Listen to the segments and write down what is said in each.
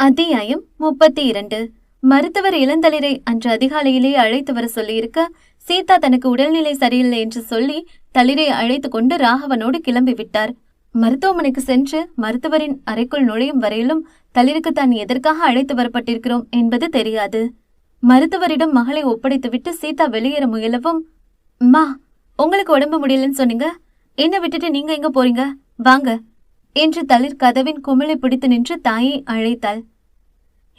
அத்தியாயம் முப்பத்தி இரண்டு மருத்துவர் இளந்தளிரை அன்று அதிகாலையிலே அழைத்து வர சொல்லியிருக்க சீதா தனக்கு உடல்நிலை சரியில்லை என்று சொல்லி தளிரை அழைத்து கொண்டு ராகவனோடு கிளம்பி விட்டார். மருத்துவமனைக்கு சென்று மருத்துவரின் அறைக்குள் நுழையும் வரையிலும் தளிருக்கு தான் எதற்காக அழைத்து வரப்பட்டிருக்கிறோம் என்பது தெரியாது. மருத்துவரிடம் மகளை ஒப்படைத்துவிட்டு சீதா வெளியேற முயலவும் மா உங்களுக்கு உடம்பு முடியலன்னு சொன்னீங்க. என்ன விட்டுட்டு நீங்க எங்க போறீங்க? வாங்க. என்று தளிர் கதவின் குமிழை பிடித்து நின்று தாயை அழைத்தாள்.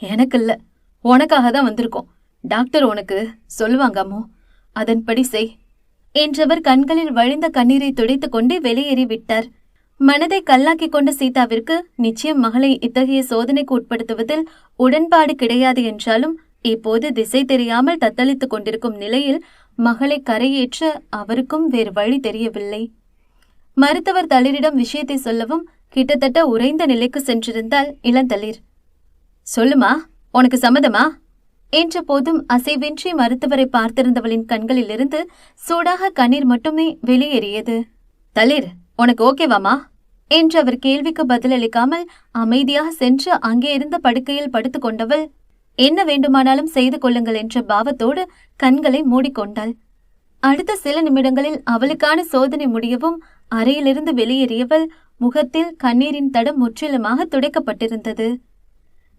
எனக்கு இல்ல உனக்காக தான் வந்திருக்கோம். டாக்டர் உனக்கு சொல்லுவாங்க அம்மோ. அதன்படி செய். என்றவர் கண்களில் வழிந்த கண்ணீரை துடைத்துக் கொண்டே வெளியேறி விட்டார். மனதை கல்லாக்கிக் கொண்ட சீதாவிற்கு நிச்சயம் மகளை இத்தகைய சோதனைக்கு உட்படுத்துவதில் உடன்பாடு கிடையாது என்றாலும் இப்போது திசை தெரியாமல் தத்தளித்துக் கொண்டிருக்கும் நிலையில் மகளை கரையேற்ற அவருக்கும் வேறு வழி தெரியவில்லை. மருத்துவர் தளிரிடம் விஷயத்தை சொல்லவும் கிட்டத்தட்ட உறைந்த நிலைக்கு சென்றிருந்தாள் இளந்தளிர். சொல்லுமா உனக்கு சம்மதமா? என்ற போதும் அசைவின்றி மருத்துவரை பார்த்திருந்தவளின் கண்களிலிருந்து சூடாக கண்ணீர் மட்டுமே வெளியேறியது. தளிர் உனக்கு ஓகேவாமா என்று அவர் கேள்விக்கு பதிலளிக்காமல் அமைதியாக சென்று அங்கே இருந்த படுக்கையில் படுத்துக் கொண்டவள் என்ன வேண்டுமானாலும் செய்து கொள்ளுங்கள் என்ற பாவத்தோடு கண்களை மூடிக்கொண்டாள். அடுத்த சில நிமிடங்களில் அவளுக்கான சோதனை முடியவும் அறையிலிருந்து வெளியேறியவள் முகத்தில் கண்ணீரின் தடம் முற்றிலுமாக துடைக்கப்பட்டிருந்தது.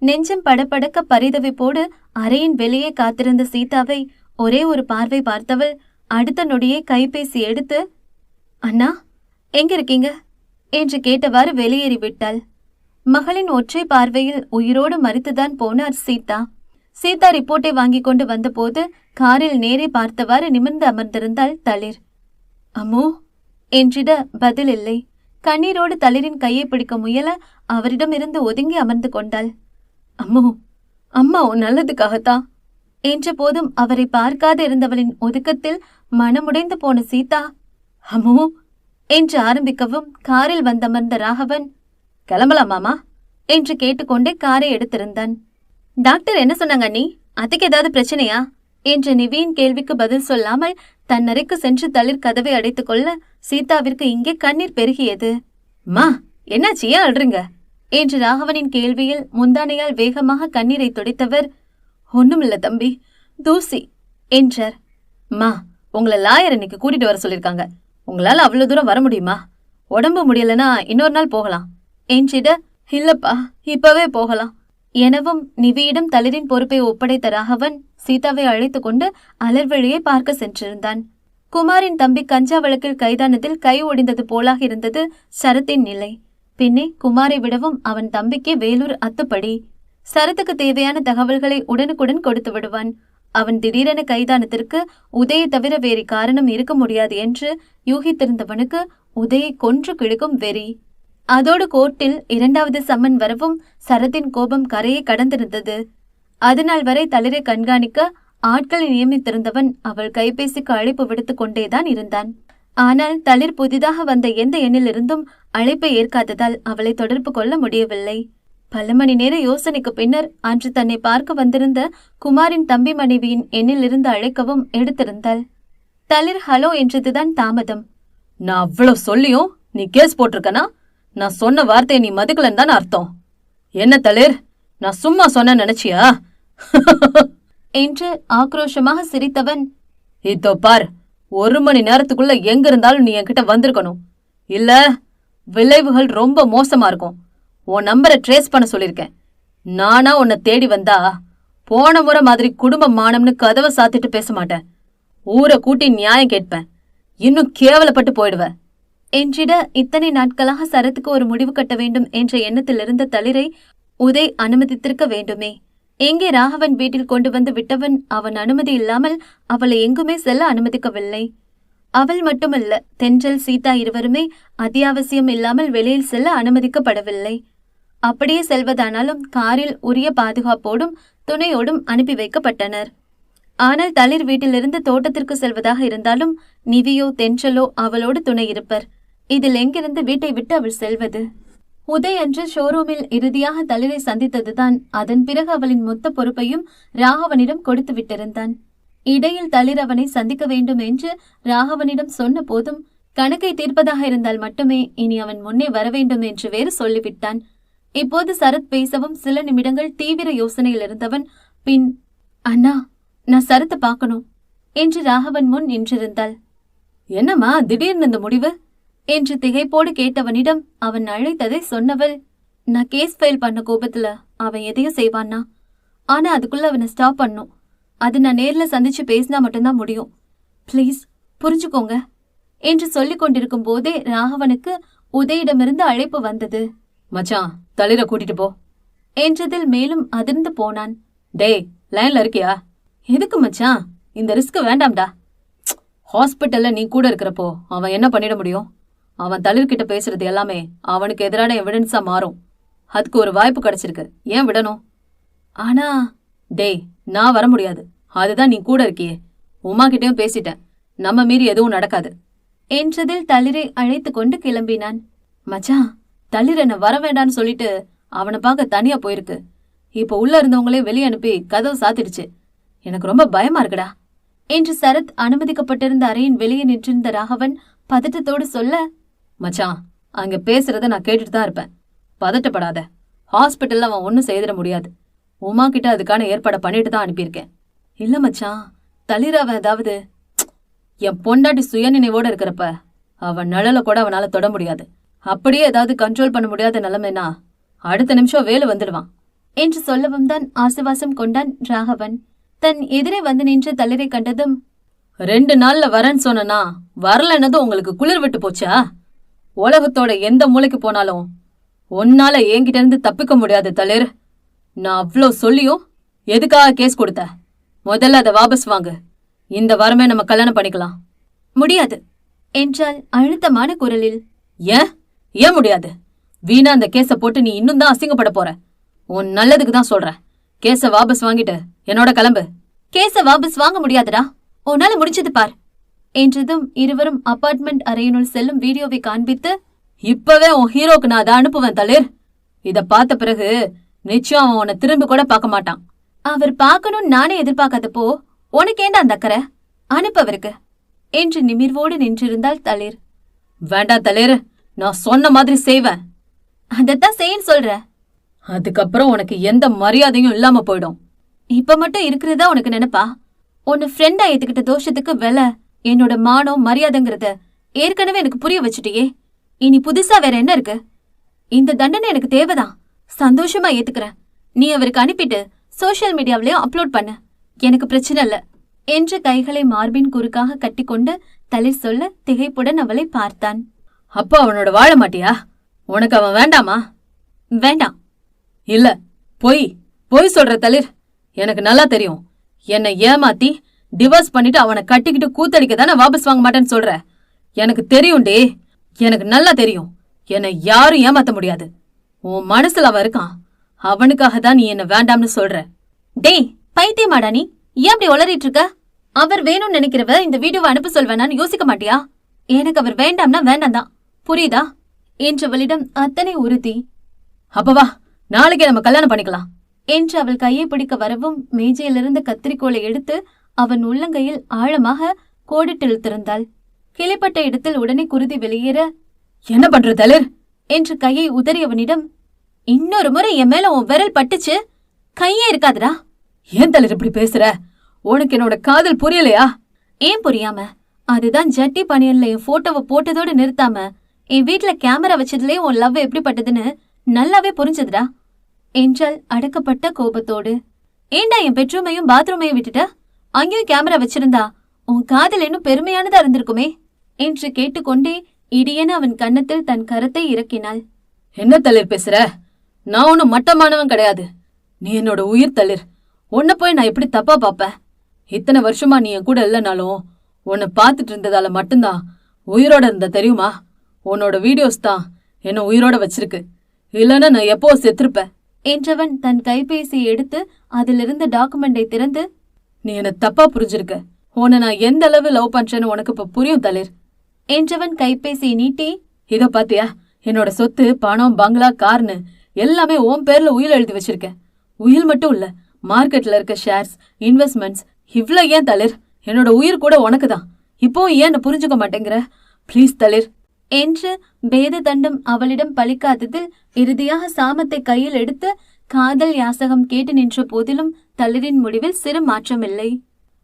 நெஞ்சம் படபடக்க பரிதவிப்போடு அறையின் வெளியே காத்திருந்த சீதாவை ஒரே ஒரு பார்வை பார்த்தவள் அடுத்த நொடியே கைபேசி எடுத்து அண்ணா எங்க இருக்கீங்க? என்று கேட்டவாறு வெளியேறி விட்டாள். மகளின் ஒற்றை பார்வையில் உயிரோடு மறித்துதான் போனார் சீதா. சீதா ரிப்போர்ட்டை வாங்கி கொண்டு வந்தபோது காரில் நேரே பார்த்தவாறு நிமிர்ந்து அமர்ந்திருந்தாள் தளிர். அம்மோ என்றிட பதில் இல்லை. கண்ணீரோடு தளிரின் கையை பிடிக்க முயல அவரிடமிருந்து ஒதுங்கி அமர்ந்து கொண்டாள். அம்மோ அம்மா உன் நல்லதுக்காகத்தான் என்ற போதும் அவரை பார்க்காது இருந்தவளின் ஒதுக்கத்தில் மனமுடைந்து போன சீதா அம்மோ என்று ஆரம்பிக்கவும் காரில் வந்தமர்ந்த ராகவன் கிளம்பலாம் மாமா என்று கேட்டுக்கொண்டே காரை எடுத்திருந்தான். டாக்டர் என்ன சொன்னாங்க அண்ணி? அதுக்கு ஏதாவது பிரச்சனையா? என்ற நிவியின் கேள்விக்கு பதில் சொல்லாமல் தன் அறைக்கு சென்று தளிர் கதவை அடைத்துக் கொள்ள சீதாவிற்கு இங்கே கண்ணீர் பெருகியது. மா என்னாச்சு? ஏன் அழுறீங்க? என்று ராகவனின் கேள்வியில் முந்தானையால் வேகமாக கண்ணீரை துடைத்தவர் ஒண்ணுமில்ல தம்பி தூசி என்றார். மா உங்களை லாயர் இன்னைக்கு கூட்டிட்டு வர சொல்லியிருக்காங்க. உங்களால் அவ்வளவு தூரம் வர முடியுமா? உடம்பு முடியலனா இன்னொரு நாள் போகலாம். என்றிட இல்லப்பா இப்பவே போகலாம். எனவும் நிவியிடம் தளிரின் பொறுப்பை ஒப்படைத்த ராகவன் சீதாவை அழைத்து கொண்டு அலர்வழியை பார்க்க சென்றிருந்தான். குமாரின் தம்பி கஞ்சா வழக்கில் கைதானதில் கை ஒடிந்தது போலாக இருந்தது சரத்தின் நிலை. பின்னே குமாரை விடவும் அவன் தம்பிக்கு வேலூர் அத்துப்படி. சரத்துக்கு தேவையான தகவல்களை உடனுக்குடன் கொடுத்து விடுவான். அவன் திடீரென கைதானத்திற்கு உதயை தவிர வேறு காரணம் இருக்க முடியாது என்று யூகித்திருந்தவனுக்கு உதயை கொன்று கிழக்கும் வெறி. அதோடு கோர்ட்டில் இரண்டாவது சம்மன் வரவும் சரத்தின் கோபம் கரையை கடந்திருந்தது. அதுநாள் வரை தளிரை கண்காணிக்க ஆட்களை நியமித்திருந்தவன் அவள் கைபேசிக்கு அழைப்பு விடுத்துக் கொண்டேதான் இருந்தான். ஆனால் தளிர் புதிதாக வந்த எந்த எண்ணிலிருந்தும் அழைப்பை ஏற்காததால் அவளை தொடர்பு கொள்ள முடியவில்லை. பல மணி நேர யோசனைக்கு பின்னர் அன்று தன்னை பார்க்க வந்திருந்த குமாரின் தம்பி மனைவியின் எண்ணிலிருந்து அழைக்கவும் எடுத்திருந்தாள். தளிர் ஹலோ என்றதுதான் தாமதம். நான் அவ்வளவு சொல்லியும் நீ கேஸ் போட்டிருக்கனா? நான் சொன்ன வார்த்தையை நீ மதுக்கலன்னு தான் அர்த்தம். என்ன தளிர்? நான் சும்மா சொன்ன நினைச்சியா? என்று ஆக்ரோஷமாக சிரித்தவன் இதோ பார் ஒரு மணி நேரத்துக்குள்ள எங்க இருந்தாலும் நீ என்கிட்ட வந்திருக்கணும். இல்ல விளைவுகள் ரொம்ப மோசமா இருக்கும். உன் நம்பரை ட்ரேஸ் பண்ண சொல்லிருக்கேன் நானா உன்னை தேடி வந்தா போன முறை மாதிரி குடும்ப மானம்னு கதவை சாத்திட்டு பேச மாட்டேன். ஊரை கூட்டி நியாயம் கேட்பேன். இன்னும் கேவலப்பட்டு போயிடுவ என்றிட இத்தனை நாட்களாக சரத்துக்கு ஒரு முடிவு கட்ட வேண்டும் என்ற எண்ணத்திலிருந்த தளிரை உதய் அனுமதித்திருக்க வேண்டுமே. எங்கே ராகவன் வீட்டில் கொண்டு வந்து விட்டவன் அவன் அனுமதி இல்லாமல் அவளை எங்குமே செல்ல அனுமதிக்கவில்லை. அவள் மட்டுமல்ல தென்றல் சீதா இருவருமே அத்தியாவசியம் இல்லாமல் வெளியில் செல்ல அனுமதிக்கப்படவில்லை. அப்படியே செல்வதானாலும் காரில் உரிய பாதுகாப்போடும் துணையோடும் அனுப்பி வைக்கப்பட்டனர். ஆனால் தளிர் வீட்டிலிருந்து தோட்டத்திற்கு செல்வதாக இருந்தாலும் நிவியோ தென்றலோ அவளோடு துணை இருப்பர். இதில் எங்கிருந்து வீட்டை விட்டு அவள் செல்வது? உதய் அன்று ஷோரூமில் இறுதியாக தளிரை சந்தித்ததுதான். அதன் பிறகு அவளின் மொத்த பொறுப்பையும் ராகவனிடம் கொடுத்து விட்டிருந்தான். இடையில் தளிர் அவனை சந்திக்க வேண்டும் என்று ராகவனிடம் சொன்ன போதும் கணக்கை தீர்ப்பதாக இருந்தால் மட்டுமே இனி அவன் முன்னே வர வேண்டும் என்று வேறு சொல்லிவிட்டான். இப்போது சரத் பேசவும் சில நிமிடங்கள் தீவிர யோசனையில் இருந்தவன் பின் அண்ணா நான் சரத்தை பார்க்கணும் என்று ராகவன் முன் நின்றிருந்தாள். என்னம்மா திடீர்னு இந்த முடிவு? என்று திகைப்போடு கேட்டவனிடம் அவன் அழைத்ததை சொன்னவள் நான் கேஸ் ஃபைல் பண்ண கோபத்துல அவன் எதையும் செய்வான்னா? ஆனா அதுக்குள்ள அவனை ஸ்டாப் பண்ணும். அது நான் நேர்ல சந்திச்சு பேசினா மட்டும்தான் முடியும். ப்ளீஸ் புரிஞ்சுக்கோங்க. என்று சொல்லிக் கொண்டிருக்கும் போதே ராகவனுக்கு உதயிடமிருந்து அழைப்பு வந்தது. மச்சான் தளிர கூட்டிட்டு போ. என்றதில் மேலும் அதிர்ந்து போனான். டேய் லைன்ல இருக்கியா? எதுக்கு மச்சான்? இந்த ரிஸ்க் வேண்டாம்டா. ஹாஸ்பிட்டல்ல நீ கூட இருக்கிறப்போ அவன் என்ன பண்ணிட முடியும்? அவன் தளிர்கிட்ட பேசுறது எல்லாமே அவனுக்கு எதிரான எவிடன்ஸா மாறும். அதுக்கு ஒரு வாய்ப்பு கிடைச்சிருக்கு. ஏன் விடணும்? ஆனா டேய் நான் வர முடியாது. அதுதான் நீ கூட இருக்கியே. உமா கிட்டயும் பேசிட்டேன். நம்ம மீறி எதுவும் நடக்காது. என்றதில் தளிரை அழைத்து கொண்டு கிளம்பினான். மச்சான் தளிர் என்ன வர வேண்டான்னு சொல்லிட்டு அவனை பார்க்க தனியா போயிருக்கு. இப்போ உள்ள இருந்தவங்களே வெளியே அனுப்பி கதவு சாத்திடுச்சு. எனக்கு ரொம்ப பயமா இருக்குடா. என்று சரத் அனுமதிக்கப்பட்டிருந்த அறையின் வெளியே நின்றிருந்த ராகவன் பதட்டத்தோடு சொல்ல மச்சான் அங்க பேசுறத நான் கேட்டுட்டு தான் இருப்பேன். பதட்டப்படாத. ஹாஸ்பிட்டல்ல அவன் ஒன்றும் செய்திட முடியாது. உமா கிட்ட அதுக்கான ஏற்பாடை பண்ணிட்டு தான் அனுப்பியிருக்கேன். இல்ல மச்சான் தளிராவ அவன் ஏதாவது? என் பொண்டாட்டி சுயநினைவோட இருக்கிறப்ப அவன் நிழலை கூட அவனால தொட முடியாது. அப்படியே ஏதாவது கண்ட்ரோல் பண்ண முடியாத நிலைமைனா அடுத்த நிமிஷம் வேலை வந்துடுவான். என்று சொல்லவும் தான் ஆசுவாசம் கொண்டான் ராகவன். தன் எதிரே வந்து நின்ற தளிரை கண்டதும் ரெண்டு நாள்ல வரேன்னு சொன்னனா வரலன்னதும் உங்களுக்கு குளிர் விட்டு போச்சா? உலகத்தோட எந்த மூலைக்கு போனாலும் உன்னால என்கிட்ட இருந்து தப்பிக்க முடியாது தளிர் நான் அவ்வளோ சொல்லியும் எதுக்காக கேஸ் கொடுத்த? முதல்ல அதை வாபஸ் வாங்கு. இந்த வாரமே நம்ம கல்யாணம் பண்ணிக்கலாம். முடியாது. என்றால் அழுத்தமான குரலில். ஏன்? ஏன் முடியாது? வீணா அந்த கேஸ போட்டு நீ இன்னும் தான் அசிங்கப்பட போற. உன் நல்லதுக்கு தான் சொல்றேன். கேஸ வாபஸ் வாங்கிட்டு என்னோட கிளம்பு. கேஸ வாபஸ் வாங்க முடியாதுடா. உன்னால முடிஞ்சது பார். என்றதும் இருவரும் அபார்ட்மெண்ட் அறையினுள் செல்லும் வீடியோவை காண்பித்து இப்பவே உன் ஹீரோக்கு நான் அதை அனுப்புவேன் தளிர். இத பார்த்த பிறகு நிச்சயம் அவன் உன்னை திரும்பி கூட பார்க்க மாட்டான். அவர் பார்க்கணும்னு நானே எதிர்பார்க்காதப்போ உனக்கு ஏண்டா அந்த அக்கறை? அனுப்பு அவருக்கு. என்று நிமிர்வோடு நின்றிருந்தாள் தளிர். வேண்டாம் தளிர் நான் சொன்ன மாதிரி செய்வேன். அதைத்தான் செய்யன்னு சொல்ற. அதுக்கப்புறம் உனக்கு எந்த மரியாதையும் இல்லாம போயிடும். இப்ப மட்டும் இருக்கிறதா உனக்கு நினைப்பா? உன்னை ஃப்ரெண்டா ஏத்துக்கிட்ட தோஷத்துக்கு விலை என்னோட மானம் மரியாதைங்கிறத ஏற்கனவே எனக்கு புரிய வச்சுட்டியே. இனி புதுசா வேற என்ன இருக்கு? இந்த தண்டனை எனக்கு தேவைதான். சந்தோஷமா ஏத்துக்கிறேன். நீ அவருக்கு அனுப்பிட்டு சோஷியல் மீடியாவிலயும் அப்லோட் பண்ணு. எனக்கு பிரச்சனை இல்ல. என்று கைகளை மார்பின் குறுக்காக கட்டிக்கொண்டு தளிர் சொல்ல திகைப்புடன் அவளை பார்த்தான். அப்பா அவனோட வாழ மாட்டியா? உனக்கு அவன் வேண்டாமா? வேண்டாம். இல்ல. பொய் பொய் சொல்ற தளிர். எனக்கு நல்லா தெரியும். என்னை ஏமாத்தி டிவோர்ஸ் பண்ணிட்டு அவனை கட்டிக்கிட்டு கூத்தடிக்க தானே வாபஸ் வாங்க மாட்டேன்னு சொல்ற? எனக்கு தெரியும்டே எனக்கு நல்லா தெரியும். என்னை யாரும் ஏமாத்த முடியாது. உன் மனசுல அவன் இருக்கான். அவனுக்காக தான் நீ என்ன வேண்டாம்னு சொல்ற. டேய் பைத்தியமாடா நீ. ஏன் அப்படி உளறிட்டு இருக்க? அவர் வேணும்னு நினைக்கிறவ இந்த வீடியோவை அனுப்ப சொல்வேனான்னு யோசிக்க மாட்டியா? எனக்கு அவர் வேண்டாம்னா வேண்டாம் தான் புரியுதா என்றவளிடம் அத்தனை உறுதி. அப்பவா நாளைக்கே நம்ம கல்யாணம் பண்ணிக்கலாம். என்று அவள் கையை பிடிக்க வரவும் மேஜையிலிருந்து கத்திரிக்கோலை எடுத்து அவன் உள்ளங்கையில் ஆழமாக கோடிட்டு இழுத்திருந்தாள் கிளிப்பட்ட இடத்தில் உடனே குருதி வெளியேற என்ன பண்ற தளிர் என்று கையை உதறியவனிடம் இன்னொரு முறை என் மேல உன் விரல் பட்டுச்சு. கையே இருக்காதுடா. ஏன் தளிர் இப்படி பேசுற? உனக்கு என்னோட காதல் புரியலையா? ஏன் புரியாம? அதுதான் ஜட்டி பனியன்ல என் போட்டோவை போட்டதோட நிறுத்தாம என் வீட்ல கேமரா வச்சதுலயே உன் லவ் எப்படிப்பட்டதுன்னு நல்லாவே புரிஞ்சதுடா. என்றால் அடக்கப்பட்ட கோபத்தோடு. ஏண்டா என் பெட்ரூமையும் பாத்ரூமையும் விட்டுட்ட? அங்கேயும் கேமரா வச்சிருந்தா. உன் காதல் இன்னும் பெருமையானதா இருந்திருக்குமே என்று கேட்டுக்கொண்டே இடியென அவன் கன்னத்தில் தன் கரத்தை இறக்கினாள். என்ன தளிர் பேசுற? நான் ஒன்னும் மட்டமானவன் கிடையாது. நீ என்னோட உயிர் தளிர். உன்னை போய் நான் எப்படி தப்பா பாப்பேன் இத்தனை வருஷமா நீ என் கூட இல்லைனாலும் உன்னை பார்த்துட்டு இருந்ததால மட்டும்தான் உயிரோட இருந்த தெரியுமா? உன்னோட வீடியோஸ் தான் என்ன உயிரோட வச்சிருக்கு. இல்லைன்னா நான் எப்போ செத்துருப்பேன்? என்றவன் தன் கைபேசியை எடுத்து அதிலிருந்த டாக்குமெண்டை திறந்து நீ என்ன தப்பா புரிஞ்சிருக்க. உன்னை நான் எந்த அளவு லவ் பண்றேன்னு உனக்கு இப்ப புரியும் தளிர் என்றவன் கைபேசியை நீட்டி இத பாத்தியா என்னோட சொத்து பணம் பங்களா கார்னு எல்லாமே உன் பேர்ல உயில் எழுதி வச்சிருக்கேன். உயில் மட்டும் இல்ல மார்க்கெட்ல இருக்க ஷேர்ஸ் இன்வெஸ்ட்மெண்ட்ஸ் இவ்ளோ ஏன் தளிர் என்னோட உயிர் கூட உனக்கு தான் இப்போ ஏன் என்ன புரிஞ்சுக்க மாட்டேங்கிற? ப்ளீஸ் தளிர் என்று பேத தண்டம் அவளிடம் பலிக்காததில் இறுதியாக சாமத்தை கையில் எடுத்து காதல் யாசகம் கேட்டு நின்ற போதிலும் தளிரின் முடிவில் சிறு மாற்றமில்லை.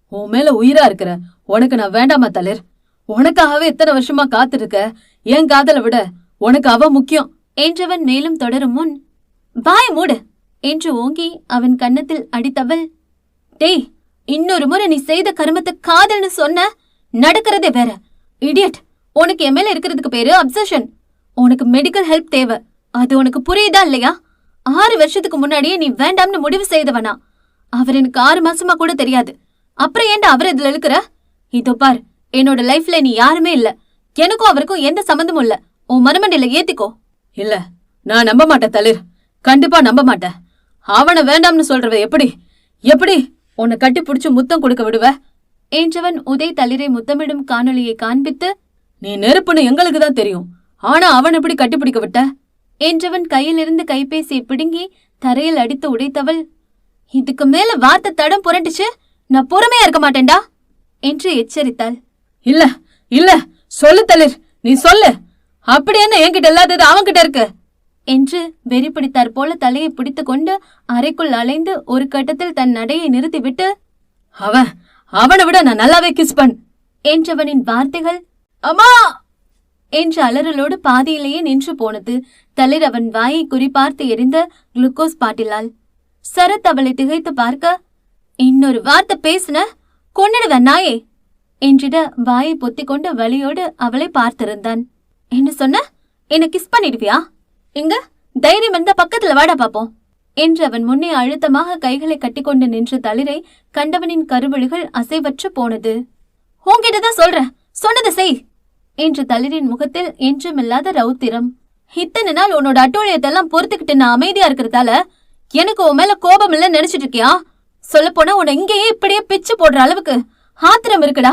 உன் மேல உயிரா இருக்கிற. உனக்கு நான் வேண்டாமா தளிர்? உனக்காகவே இத்தனை வருஷமா காத்திருக்க. என் காதலை விட? உனக்கு அவ முக்கியம். என்றவன் மேலும் தொடரும் முன் வாய மூடு என்று ஓங்கி அவன் கன்னத்தில் அடித்தவள் டேய் இன்னொரு முறை நீ செய்த கருமத்தை காதல்னு சொன்ன? நடக்கிறதே வேற. இடியட் உனக்கு என் மேல இருக்கிறதுக்கு பேரு அப்சஷன் உனக்கு மெடிக்கல் ஹெல்ப் தேவை. அது உனக்கு புரியுதா இல்லையா? ஆறு வருஷத்துக்கு முன்னாடியே நீ வேண்டாம்னு முடிவு செய்தவனா. அவர் எனக்கு ஆறு மாசமா கூட தெரியாது. அப்புறம் ஏன்டா அவர் இதுல இருக்கிற இதோ பார் என்னோட லைஃப்ல நீ யாருமே இல்ல. எனக்கும் அவருக்கும் எந்த சம்மந்தமும் இல்ல. உன் மனமண்டையில ஏத்திக்கோ. இல்ல நான் நம்ப மாட்டேன் தளிர். கண்டிப்பா நம்ப மாட்டேன். அவனை வேண்டாம்னு சொல்றவ எப்படி? எப்படி உன்னை கட்டி பிடிச்சு முத்தம் கொடுக்க விடுவ? என்றவன் உதய் தளிரை முத்தமிடும் காணொளியை காண்பித்து நீ நெருப்புன்னு எங்களுக்கு தான் தெரியும். ஆனா அவன் எப்படி கட்டிப்பிடிக்க விட்ட? என்றவன் கையிலிருந்து கைபேசியை பிடுங்கி தரையில் அடித்து உடைத்தவள் இதுக்கு மேல வார்த்தை தடம் புரண்டுச்சு. நான் பொறுமையா இருக்க மாட்டேன்டா என்று எச்சரித்தாள். இல்ல இல்ல சொல்லு தளிர் நீ சொல்லு. அப்படி என்ன என்கிட்ட இல்லாதது அவன்கிட்ட இருக்கு? என்று வெறி பிடித்தாற் போல தலையை பிடித்துக்கொண்டு அறைக்குள் அலைந்து ஒரு கட்டத்தில் தன் நடையை நிறுத்திவிட்டு அவன் அவனை விட நான் நல்லாவே கிஸ் பண். என்றவனின் வார்த்தைகள் அம்மா! என்ற அலறலோடு பாதியிலேயே நின்று போனது. தளிர் அவன் வாயை குறிபார்த்து எரிந்த குளுக்கோஸ் பாட்டிலால் சரத் அவளை திகைத்து பார்க்க இன்னொரு வார்த்தை பேசுன கொன்னிடுவேன் நாயே என்றிட வாயை பொத்திக்கொண்டு வழியோடு அவளை பார்த்திருந்தான். என்ன சொன்ன? என்ன கிஸ் பண்ணிடுவியா? இங்க தைரியம் இருந்தா பக்கத்துல வாடா பாப்போம் என்று அவன் முன்னே அழுத்தமாக கைகளை கட்டிக்கொண்டு நின்ற தளிரை கண்டவனின் கருவழிகள் அசைவற்று போனது. உன்கிட்டதான் சொல்றேன் சொன்னதை செய் என்று தளிரின் முகத்தில் என்றுமில்லாத ரௌத்திரம். இத்தனை நாள் உன்னோட அட்டோழியத்தெல்லாம் பொறுத்துக்கிட்டு நான் அமைதியா இருக்கிறதால எனக்கு உன் மேல கோபம் இல்லைன்னு நினைச்சிட்டு இருக்கியா? சொல்லப் போனா உன்னை இங்கேயே இப்படியே பிச்சு போடுற அளவுக்கு ஆத்திரம் இருக்குடா.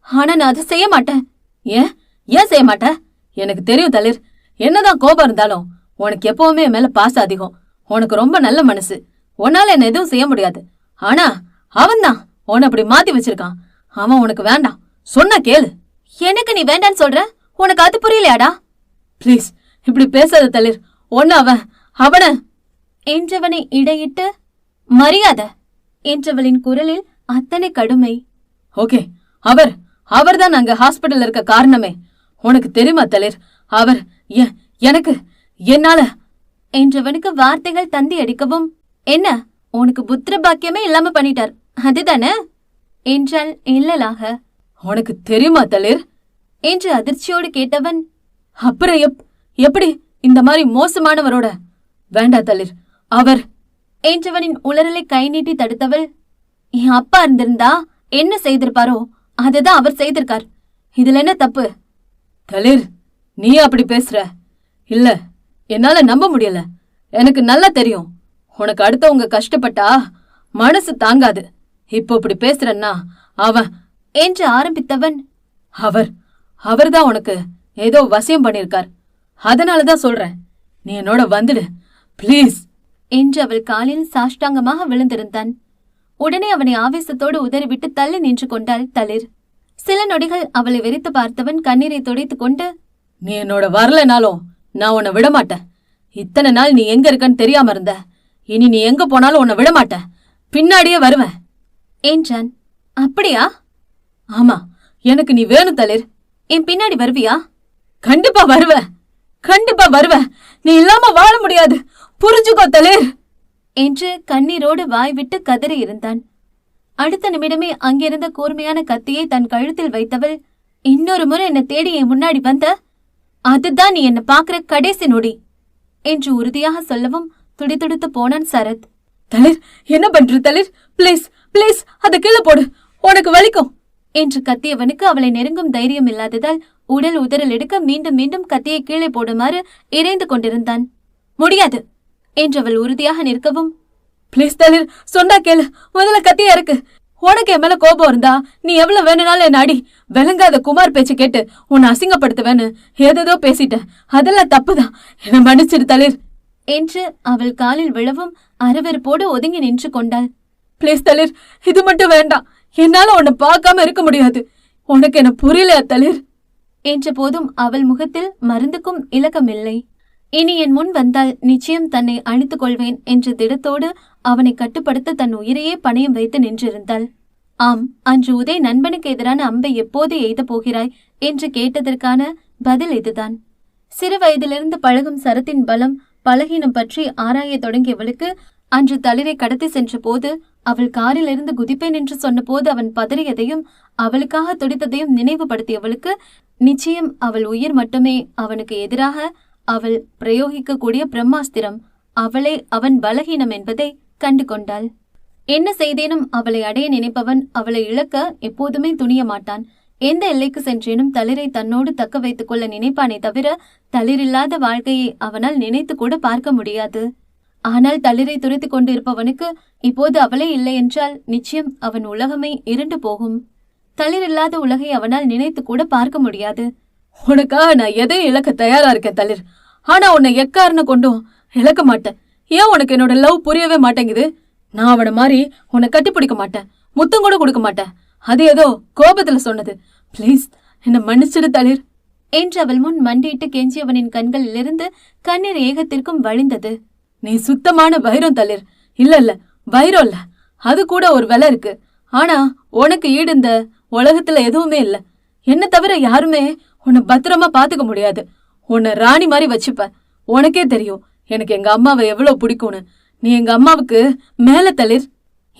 ஆனா நான் அதை செய்ய மாட்டேன். ஏன்? ஏன் செய்ய மாட்டேன்? எனக்கு தெரியும் தளிர். என்னதான் கோபம் இருந்தாலும் உனக்கு எப்பவுமே என் மேல பாசம் அதிகம். உனக்கு ரொம்ப நல்ல மனசு. உன்னால என்ன எதுவும் செய்ய முடியாது. ஆனா அவன் தான் உன்னை அப்படி மாத்தி வச்சிருக்கான். அவன் உனக்கு வேண்டாம். சொன்ன கேளு. எனக்கு நீ வேண்டான்னு சொல்ற? உனக்கு அது புரியலையாடா? ப்ளீஸ் இப்படி பேசாத தளிர். ஒன்னு அவன். அவனை என்றவனை இடையிட்டு மரியாதை! என்றவளின் குரலில் அத்தனை கடுமை. ஓகே அவர் அவர்தான் அங்க ஹாஸ்பிடல்ல இருக்க காரணமே. உனக்கு தெரியுமா தளிர் அவர் எனக்கு என்னால? என்றவனுக்கு வார்த்தைகள் தந்தி அடிக்கவும் என்ன உனக்கு புத்திர பாக்கியமே இல்லாம பண்ணிட்டார் அதுதானே? என்றாள் இல்லலாக உனக்கு தெரியுமா தளிர் என்று அதிர்ச்சியோடு கேட்டவன் அப்புறம் எப் எப்படி இந்த மாதிரி மோசமானவரோட? வேண்டா தளிர் அவர் என்றவனின் உளறலை கை நீட்டி தடுத்தவள் என் அப்பா இருந்திருந்தா என்ன செய்திருப்பாரோ அதுதான் அவர் செய்திருக்கார். இதுல என்ன தப்பு? தளிர் நீ அப்படி பேசுற. இல்ல என்னால நம்ப முடியல. எனக்கு நல்லா தெரியும். உனக்கு அடுத்தவங்க கஷ்டப்பட்டா மனசு தாங்காது. இப்போ இப்படி பேசுறன்னா அவன் என்று ஆரம்பித்தவன் அவர் அவர்தான் உனக்கு ஏதோ வசியம் பண்ணிருக்கார். அதனால தான் சொல்றேன். நீ என்னோட வந்துடு. ப்ளீஸ் என்று அவள் காலில் சாஷ்டாங்கமாக விழுந்திருந்தான். உடனே அவனை ஆவேசத்தோடு உதறிவிட்டு தள்ளி நின்று கொண்டாள் தளிர். சில நொடிகள் அவளை வெறித்து பார்த்தவன் கண்ணீரை துடைத்துக் கொண்டு நீ என்னோட வரலனாலும் நான் உன்னை விட மாட்டேன் இத்தனை நாள் நீ எங்க இருக்கன்னு தெரியாம இருந்த. இனி நீ எங்க போனாலும் உன்னை விட மாட்டேன் பின்னாடியே வருவேன். என்றான். அப்படியா? ஆமா எனக்கு நீ வேணும் தளிர். என் பின்னாடி வருவியா? கண்டிப்பா வருவ கண்டிப்பா வருவ நீ இல்லாம வாழ முடியாது. புரிஞ்சுக்கோ தளிர் என்று கண்ணீரோடு வாய் விட்டு கதறி இருந்தான் அடுத்த நிமிடமே அங்கிருந்த கூர்மையான கத்தியை தன் கழுத்தில் வைத்தவள் இன்னொரு முறை என்ன தேடி என் முன்னாடி வந்த அதுதான் நீ என்ன பாக்குற கடைசி நொடி என்று உறுதியாக சொல்லவும் துடிதுடித்து போனான் சரத். தளிர் என்ன பண்ற தளிர் ப்ளீஸ் ப்ளீஸ் அத கீழே போடு. உனக்கு வலிக்கும். என்று கத்தியவனுக்கு அவளை நெருங்கும் தைரியம் இல்லாததால் உடல் உதறல் எடுக்க மீண்டும் மீண்டும் கத்தியை கீழே போடுமாறு இறைந்து கொண்டிருந்தான். முடியாது. என்றவள் உறுதியாக நிற்கவும். ப்ளீஸ் தளிர் சொன்னா கேளு. முதல்ல கத்தியா இருக்கு. உனக்கு என் மேல கோபம் இருந்தா நீ எவ்வளவு வேணும்னாலும் என்ன அடி. விளங்காத குமார் பேச்சு கேட்டு உன்னை அசிங்கப்படுத்துவேன்னு ஏதேதோ பேசிட்டேன். அதெல்லாம் தப்புதான். என்ன மன்னிச்சிடு தளிர் என்று அவள் காலில் விழவும் அரவெறுப்போடு ஒதுங்கி நின்று கொண்டாள். ப்ளீஸ் தளிர் இது மட்டும் வேண்டாம். என்னால உன்னை பார்க்காம இருக்க முடியாது. உனக்கு என்ன புரியலையா தளிர் என்ற போதும் அவள் முகத்தில் மருந்துக்கும் இலக்கமில்லை. இனி என் முன் வந்தால் நிச்சயம் தன்னை அழித்துக் கொள்வேன் என்ற திடத்தோடு அவனை கட்டுப்படுத்த தன் உயிரையே பணயம் வைத்து நின்றிருந்தாள். ஆம் அன்று உதய் நண்பனுக்கு எதிரான அம்பை எப்போது எய்தப் போகிறாய்? என்று கேட்டதற்கான பதில் இதுதான். சிறு வயதிலிருந்து பழகும் சரத்தின் பலம் பலகீனம் பற்றி ஆராயத் தொடங்கியவளுக்கு அன்று தளிரை கடத்தி சென்ற போது அவள் காரிலிருந்து குதிப்பேன் என்று சொன்னபோது அவன் பதறியதையும் அவளுக்காக துடித்ததையும் நினைவுபடுத்தியவளுக்கு நிச்சயம் அவள் உயிர் மட்டுமே அவனுக்கு எதிராக அவள் பிரயோகிக்கக்கூடிய பிரம்மாஸ்திரம் அவளே அவன் பலகீனம் என்பதை கண்டு கொண்டாள் என்ன செய்தேனும் அவளை அடைய நினைப்பவன் அவளை இழக்க எப்போதுமே துணிய மாட்டான். எந்த எல்லைக்கு சென்றேனும் தளிரை தன்னோடு தக்க வைத்துக் கொள்ள நினைப்பானே தவிர தளிரில்லாத வாழ்க்கையை அவனால் நினைத்து கூட பார்க்க முடியாது. ஆனால் தளிரை துரைத்துக் கொண்டிருப்பவனுக்கு இப்போது அவளே இல்லை என்றால் நிச்சயம் அவன் உலகமே இருண்டு போகும். தளிரில்லாத உலகை அவனால் நினைத்து கூட பார்க்க முடியாது. உனக்காக நான் எதையும் இழக்க தயாரா இருக்கேன் தளிர்? ஆனா உன்னை எக்காரணம் கொண்டும் இழக்க மாட்டேன். ஏன் உனக்கு என்னோட லவ் புரியவே மாட்டேங்குது? நான் அவன மாதிரி உன்னை கட்டிப்பிடிக்க மாட்டேன். முத்தம் கூட கொடுக்க மாட்டேன். அது ஏதோ கோபத்துல சொன்னது. ப்ளீஸ் என்னை மன்னிச்சிடு தளிர். என்று அவள் முன் மண்டியிட்டு கெஞ்சியவனின் கண்களிலிருந்து கண்ணீர் ஏகத்திற்கும் வழிந்தது. நீ சுத்தமான வைரம் தளிர். இல்ல இல்ல வைரம் இல்ல. அது கூட ஒரு விலை இருக்கு. ஆனா உனக்கு ஈடு இந்த உலகத்துல எதுவுமே இல்ல. என்ன தவிர யாருமே உன்னை பத்திரமா பாத்துக்க முடியாது. உன்னை ராணி மாதிரி வச்சுப்ப. உனக்கே தெரியும் எனக்கு எங்க அம்மாவை எவ்வளவு பிடிக்கும்னு. நீ எங்க அம்மாவுக்கு மேல தளிர்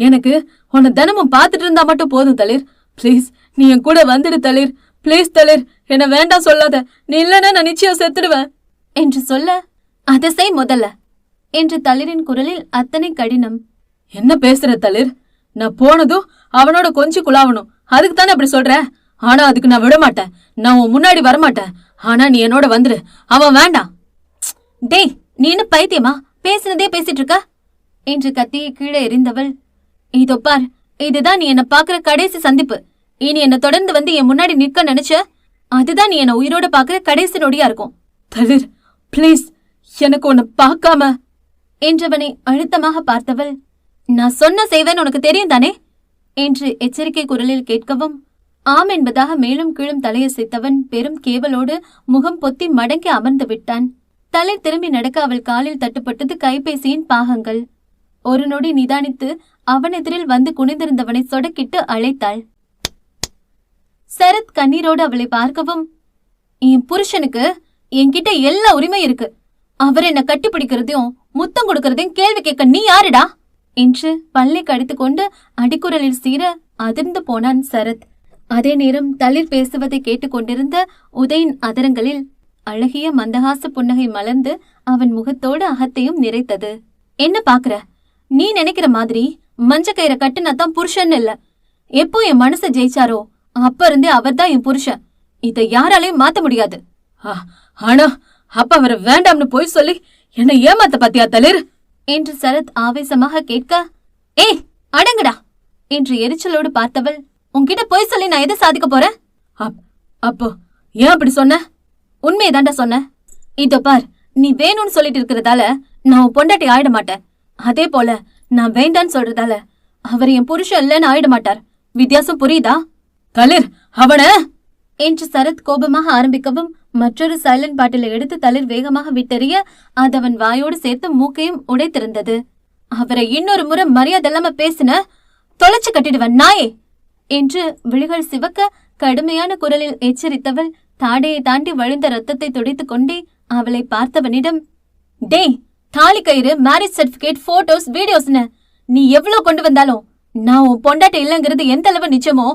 எனக்கு உன்னை தினமும் பார்த்துட்டு இருந்தா மட்டும் போதும் தளிர் ப்ளீஸ் நீ என் கூட வந்துடு தளிர் ப்ளீஸ் தளிர் என்ன வேண்டாம் சொல்லாத. நீ இல்லைன்னா நான் நிச்சயம் செத்துடுவேன். என்று சொல்ல அதை செய் முதல்ல. என்று தளிரின் குரலில் அத்தனை கடினம். என்ன பேசுற தளிர்? நான் போனதும் அவனோட கொஞ்சம் குழாவணும் அதுக்கு தானே அப்படி சொல்ற? ஆனா அதுக்கு நான் விட மாட்டேன் நான் உன் முன்னாடி வரமாட்டேன். ஆனா நீ என்னோட வந்துரு. அவன் வேண்டாம். டேய் நீ என்ன பைத்தியமா? பேசினதே பேசிட்டு இருக்க? என்று கத்தியை கீழே எறிந்தவள் இதோ பார் இதுதான் நீ என்ன பாக்குற கடைசி சந்திப்பு. இனி என்ன தொடர்ந்து வந்து என் முன்னாடி நிற்க நினைச்ச அதுதான் நீ என்ன உயிரோட பாக்குற கடைசி நொடியா இருக்கும். தவிர ப்ளீஸ் எனக்கு உன்னை பார்க்காம. என்றவனை அழுத்தமாக பார்த்தவள் நான் சொன்ன செய்வேன் உனக்கு தெரியும் தானே என்று எச்சரிக்கை குரலில் கேட்கவும் ஆம் என்பதாக மேலும் கீழும் தலையசைத்தவன் பெரும் கேவலோடு முகம் பொத்தி மடங்கி அமர்ந்து விட்டான். தலை திரும்பி நடக்க அவள் காலில் தட்டுப்பட்டது கைபேசியின் பாகங்கள். ஒரு நொடி நிதானித்து அவனெதிரில் வந்து குனிந்திருந்தவனை சொடக்கிட்டு அழைத்தாள். சரத் கண்ணீரோடு அவளை பார்க்கவும் என் புருஷனுக்கு என்கிட்ட எல்லா உரிமை இருக்கு. அவர் என்ன கட்டிப்பிடிக்கிறதையும் முத்தம் கொடுக்கறதையும் கேள்வி கேட்க நீ யாருடா? என்று பல்லை கடித்துக்கொண்டு அடிக்குரலில் சீர அதிர்ந்து போனான் சரத். அதே நேரம் தளிர் பேசுவதை கேட்டுக்கொண்டிருந்த உதயின் அதரங்களில் அழகிய மந்தகாச புன்னகை மலர்ந்து அவன் முகத்தோடு அகத்தையும் நிறைத்தது. என்ன பாக்குற? நீ நினைக்கிற மாதிரி மஞ்ச கயிறை கட்டுனா தான் புருஷன் இல்ல. எப்போ என் மனச ஜெயிச்சாரோ அப்ப இருந்தே அவர்தான் என் புருஷன். இதை யாராலையும் மாத்த முடியாது. ஆனா அப்ப அவரை வேண்டாம்னு போய் சொல்லி என்னை ஏமாத்த பாத்தியா தளிர்? என்று சரத் ஆவேசமாக கேட்க ஏய் அடங்குடா என்று எரிச்சலோடு பார்த்தவள் உன்கிட்ட போய் சொல்லி நான் எதை சாதிக்க போறேன்? அப்போ ஏன் அப்படி சொன்ன? உண்மையை தாண்டா சொன்னேன் இதோ பார் நீ வேணும்னு சொல்லிட்டு இருக்கிறதால நான் உன் பொண்டாட்டி ஆயிட மாட்டேன். அதே போல நான் வேண்டான்னு சொல்றதால அவர் என் புருஷன் இல்லைன்னு ஆயிட மாட்டார். வித்தியாசம் புரியுதா? தளிர் அவன! என்று சரத் கோபமாக ஆரம்பிக்கவும் மற்றொரு சைலண்ட் பாட்டிலை எடுத்து தளிர் வேகமாக விட்டெறிய அது அவன் வாயோடு சேர்த்து மூக்கையும் உடைத்திருந்தது. அவரை இன்னொரு முறை மரியாதை இல்லாம பேசின தொலைச்சு கட்டிடுவன் நாயே! என்று விழிகள் சிவக்க கடுமையான குரலில் எச்சரித்தவள் தாடையை தாண்டி வழிந்த ரத்தத்தை துடைத்துக் கொண்டே அவளை பார்த்தவனிடம் டேய் தாலி கயிறு மேரேஜ் சர்டிபிகேட் போட்டோஸ் வீடியோஸ்னு நீ எவ்வளவு கொண்டு வந்தாலும் நான் உன் பொண்டாட்டி இல்லைங்கிறது எந்த அளவு நிஜமோ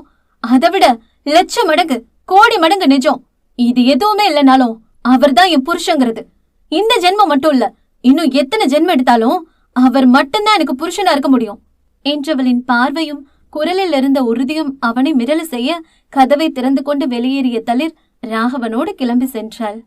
அதை விட லட்சம் மடங்கு கோடி மடங்கு நிஜம். இது எதுவுமே இல்லைனாலும் அவர்தான் என் புருஷங்கிறது. இந்த ஜென்மம் மட்டும் இல்ல இன்னும் எத்தனை ஜென்மம் எடுத்தாலும் அவர் மட்டும்தான் எனக்கு புருஷனா இருக்க முடியும் என்றவளின் பார்வையும் குரலில் இருந்த உறுதியும் அவனை மிரள செய்ய கதவை திறந்து கொண்டு வெளியேறிய தளிர் ராகவனோடு கிளம்பி சென்றாள்.